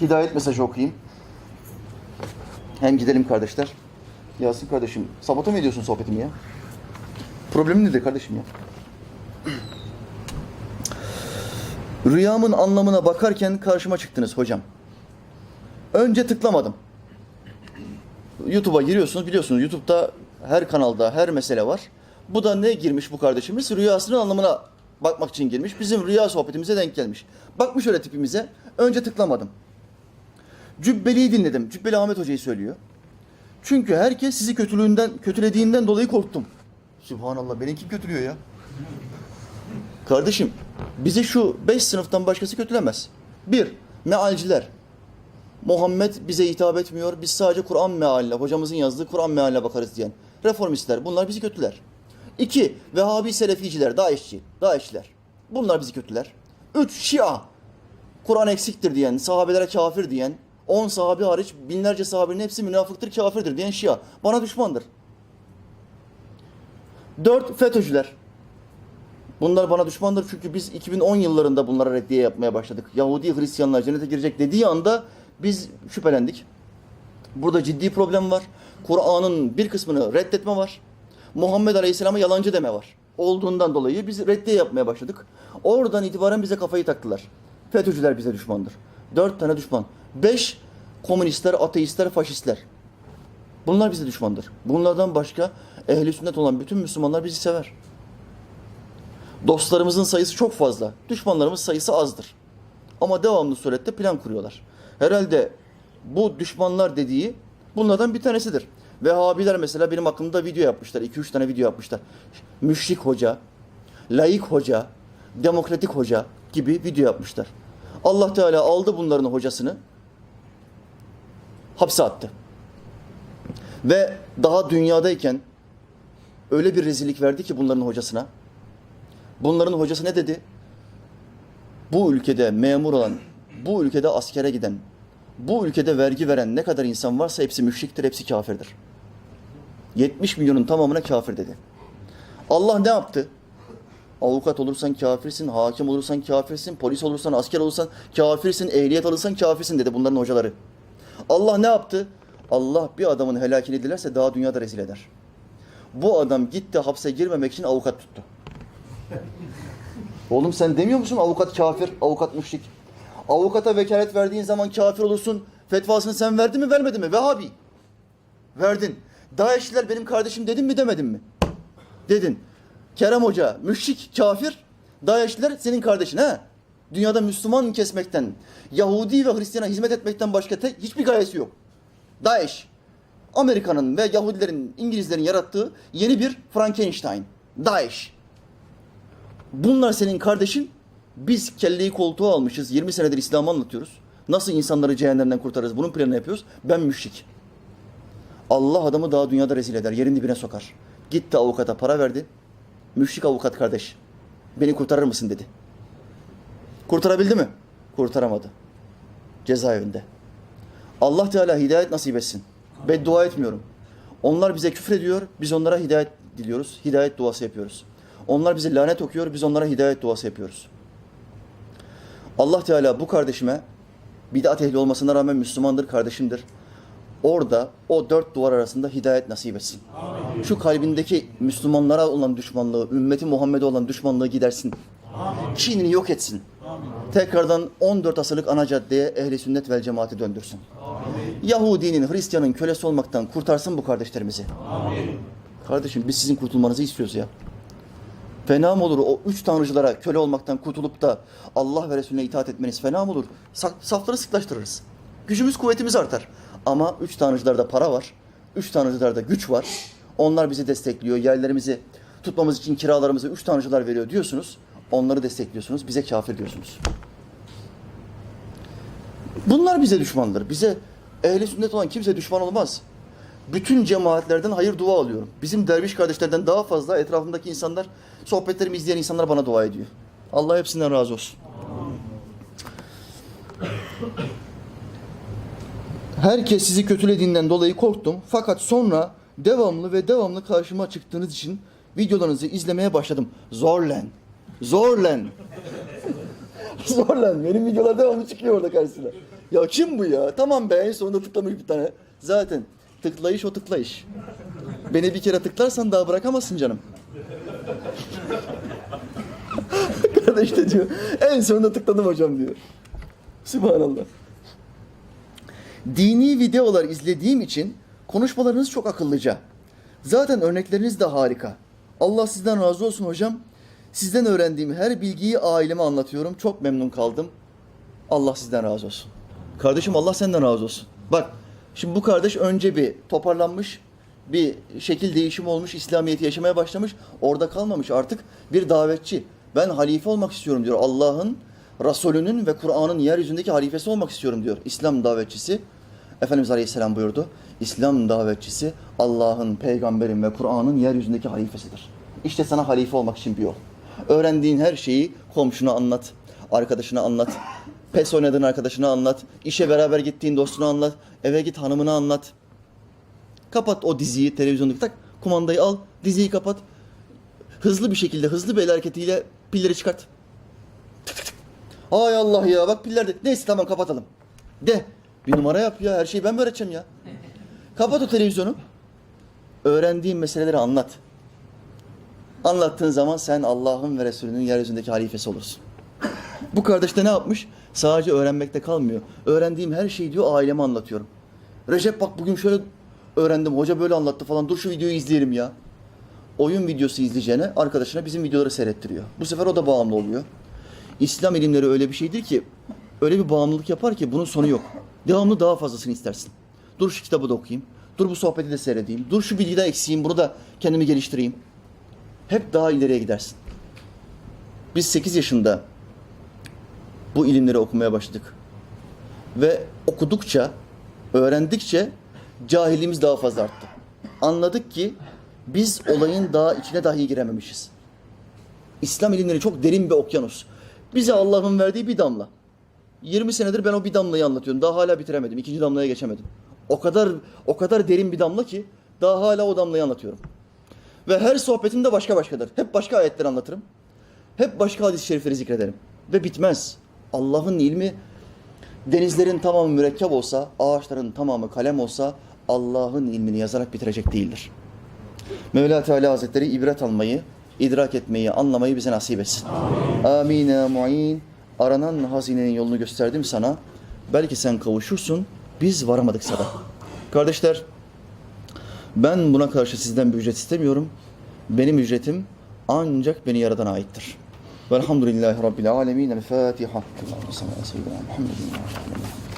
hidayet mesajı okuyayım. Hem gidelim kardeşler. Yasin kardeşim, sabote mi ediyorsun sohbetimi ya? Problemin nedir kardeşim ya? Rüyamın anlamına bakarken karşıma çıktınız hocam. Önce tıklamadım. YouTube'a giriyorsunuz biliyorsunuz YouTube'da her kanalda her mesele var. Bu da ne girmiş bu kardeşimiz? Rüyasının anlamına bakmak için girmiş. Bizim rüya sohbetimize denk gelmiş. Bakmış öyle tipimize. Önce tıklamadım. Cübbeli'yi dinledim. Cübbeli Ahmet Hoca'yı söylüyor. Çünkü herkes sizi kötülüğünden, kötülediğinden dolayı korktum. Subhanallah beni kim kötülüyor ya? Kardeşim bizi şu beş sınıftan başkası kötülemez. Bir, mealciler. Muhammed bize hitap etmiyor. Biz sadece Kur'an mealine, hocamızın yazdığı Kur'an mealine bakarız diyen. Reformistler. Bunlar bizi kötüler. İki, Vehhabi Seleficiler, Daeşçi, Daeşçiler. Bunlar bizi kötüler. Üç, Şia. Kur'an eksiktir diyen, sahabelere kafir diyen, on sahabe hariç binlerce sahabenin hepsi münafıktır, kafirdir diyen Şia. Bana düşmandır. Dört, FETÖ'cüler. Bunlar bana düşmandır çünkü biz 2010 yıllarında bunlara reddiye yapmaya başladık. Yahudi Hristiyanlar cennete girecek dediği anda biz şüphelendik. Burada ciddi problem var. Kur'an'ın bir kısmını reddetme var. Muhammed Aleyhisselam'a yalancı deme var. Olduğundan dolayı biz reddiye yapmaya başladık. Oradan itibaren bize kafayı taktılar. FETÖ'cüler bize düşmandır. Dört tane düşman. Beş, komünistler, ateistler, faşistler. Bunlar bize düşmandır. Bunlardan başka ehli sünnet olan bütün Müslümanlar bizi sever. Dostlarımızın sayısı çok fazla. Düşmanlarımız sayısı azdır. Ama devamlı surette plan kuruyorlar. Herhalde bu düşmanlar dediği bunlardan bir tanesidir. Vehhabiler mesela benim aklımda video yapmışlar. 2-3 tane video yapmışlar. Müşrik hoca, laik hoca, demokratik hoca gibi video yapmışlar. Allah Teala aldı bunların hocasını hapse attı. Ve daha dünyadayken öyle bir rezillik verdi ki bunların hocasına. Bunların hocası ne dedi? Bu ülkede memur olan, bu ülkede askere giden, bu ülkede vergi veren ne kadar insan varsa hepsi müşriktir, hepsi kafirdir. 70 milyonun tamamına kafir dedi. Allah ne yaptı? Avukat olursan kafirsin, hakim olursan kafirsin, polis olursan, asker olursan kafirsin, ehliyet alırsan kafirsin dedi bunların hocaları. Allah ne yaptı? Allah bir adamın helakini dilerse daha dünyada rezil eder. Bu adam gitti hapse girmemek için avukat tuttu. Oğlum sen demiyor musun avukat kafir, avukat müşrik? Avukata vekalet verdiğin zaman kafir olursun. Fetvasını sen verdin mi vermedin mi? Vehhabi. Verdin. Daeşliler benim kardeşim dedin mi demedin mi? Dedin. Kerem Hoca müşrik, kafir. Daeşliler senin kardeşin ha? Dünyada Müslüman kesmekten, Yahudi ve Hristiyana hizmet etmekten başka tek hiçbir gayesi yok. Daeş. Amerika'nın ve Yahudilerin, İngilizlerin yarattığı yeni bir Frankenstein. Daeş. Bunlar senin kardeşin. Biz kelleyi koltuğa almışız. 20 senedir İslam'ı anlatıyoruz. Nasıl insanları cehennemden kurtarırız? Bunun planını yapıyoruz. Ben müşrik. Allah adamı daha dünyada rezil eder. Yerin dibine sokar. Gitti avukata para verdi. Müşrik avukat kardeş. Beni kurtarır mısın dedi. Kurtarabildi mi? Kurtaramadı. Cezaevinde. Allah Teala hidayet nasip etsin. Beddua etmiyorum. Onlar bize küfür ediyor. Biz onlara hidayet diliyoruz. Hidayet duası yapıyoruz. Onlar bize lanet okuyor, biz onlara hidayet duası yapıyoruz. Allah Teala bu kardeşime bid'at ehli olmasına rağmen Müslümandır, kardeşimdir. Orada o dört duvar arasında hidayet nasip etsin. Amin. Şu kalbindeki Müslümanlara olan düşmanlığı, ümmeti Muhammed'e olan düşmanlığı gidersin. Amin. Kinini yok etsin. Amin. Tekrardan 14 asırlık ana caddeye ehli sünnet vel cemaati döndürsün. Amin. Yahudinin, Hristiyanın kölesi olmaktan kurtarsın bu kardeşlerimizi. Amin. Kardeşim biz sizin kurtulmanızı istiyoruz ya. Fena mı olur o üç tanrıcılara köle olmaktan kurtulup da Allah ve Resulüne itaat etmeniz fena mı olur? Sa- safları sıklaştırırız. Gücümüz kuvvetimiz artar. Ama üç tanrıcılarda para var. Üç tanrıcılarda güç var. Onlar bizi destekliyor. Yerlerimizi tutmamız için kiralarımızı üç tanrıcılar veriyor diyorsunuz. Onları destekliyorsunuz. Bize kafir diyorsunuz. Bunlar bize düşmandır. Bize ehli sünnet olan kimse düşman olmaz. Bütün cemaatlerden hayır dua alıyorum. Bizim derviş kardeşlerden daha fazla etrafımdaki insanlar, sohbetlerimi izleyen insanlar bana dua ediyor. Allah hepsinden razı olsun. Herkes sizi kötülediğinden dolayı korktum. Fakat sonra devamlı ve devamlı karşıma çıktığınız için videolarınızı izlemeye başladım. Zorlen. Zorlen. Zorlen. Benim videolar devamlı çıkıyor orada karşısına. Ya kim bu ya? Tamam be en sonunda tıklamış bir tane. Zaten tıklayış o tıklayış. Beni bir kere tıklarsan daha bırakamazsın canım. Kardeş de diyor. En sonunda tıkladım hocam diyor. Sübhanallah. Dini videolar izlediğim için konuşmalarınız çok akıllıca. Zaten örnekleriniz de harika. Allah sizden razı olsun hocam. Sizden öğrendiğim her bilgiyi aileme anlatıyorum. Çok memnun kaldım. Allah sizden razı olsun. Kardeşim Allah senden razı olsun. Bak şimdi bu kardeş önce bir toparlanmış, bir şekil değişimi olmuş, İslamiyet'i yaşamaya başlamış. Orada kalmamış artık bir davetçi. Ben halife olmak istiyorum diyor. Allah'ın, Resulünün ve Kur'an'ın yeryüzündeki halifesi olmak istiyorum diyor. İslam davetçisi. Efendimiz Aleyhisselam buyurdu. İslam davetçisi Allah'ın, peygamberin ve Kur'an'ın yeryüzündeki halifesidir. İşte sana halife olmak için bir yol. Öğrendiğin her şeyi komşuna anlat, arkadaşına anlat. PES oynadığın arkadaşına anlat. işe beraber gittiğin dostuna anlat. Eve git hanımına anlat. Kapat o diziyi, televizyondaki tak. Kumandayı al, diziyi kapat. Hızlı bir şekilde, hızlı bir el hareketiyle pilleri çıkart. Ay Allah ya bak piller de. Neyse tamam kapatalım. De. Bir numara yap ya. Her şeyi ben mi öğreteceğim ya? Kapat o televizyonu. Öğrendiğin meseleleri anlat. Anlattığın zaman sen Allah'ın ve Resulünün yeryüzündeki halifesi olursun. Bu kardeş de ne yapmış? Sadece öğrenmekte kalmıyor. Öğrendiğim her şeyi diyor aileme anlatıyorum. Recep bak bugün şöyle öğrendim. Hoca böyle anlattı falan. Dur şu videoyu izleyelim ya. Oyun videosu izleyeceğine arkadaşına bizim videoları seyrettiriyor. Bu sefer o da bağımlı oluyor. İslam ilimleri öyle bir şeydir ki öyle bir bağımlılık yapar ki bunun sonu yok. Devamlı daha fazlasını istersin. Dur şu kitabı da okuyayım. Dur bu sohbeti de seyredeyim. Dur şu bilgiden eksiyim. Bunu da kendimi geliştireyim. Hep daha ileriye gidersin. Biz 8 yaşında bu ilimleri okumaya başladık. Ve okudukça, öğrendikçe cahilliğimiz daha fazla arttı. Anladık ki biz olayın daha içine dahi girememişiz. İslam ilimleri çok derin bir okyanus. Bize Allah'ın verdiği bir damla. 20 senedir ben o bir damlayı anlatıyorum. Daha hala bitiremedim. İkinci damlaya geçemedim. O kadar o kadar derin bir damla ki daha hala o damlayı anlatıyorum. Ve her sohbetimde başka başkadır. Hep başka ayetler anlatırım. Hep başka hadis-i şerifleri zikrederim. Ve bitmez. Allah'ın ilmi denizlerin tamamı mürekkep olsa, ağaçların tamamı kalem olsa Allah'ın ilmini yazarak bitirecek değildir. Mevla Teala Hazretleri ibret almayı, idrak etmeyi, anlamayı bize nasip etsin. Amin. ya mu'in. Aranan hazinenin yolunu gösterdim sana. Belki sen kavuşursun, biz varamadıksa da. Kardeşler, ben buna karşı sizden bir ücret istemiyorum. Benim ücretim ancak beni yaradan aittir. Velhamdülillahi Rabbil alemin. El Fatiha. Ve ala alihi.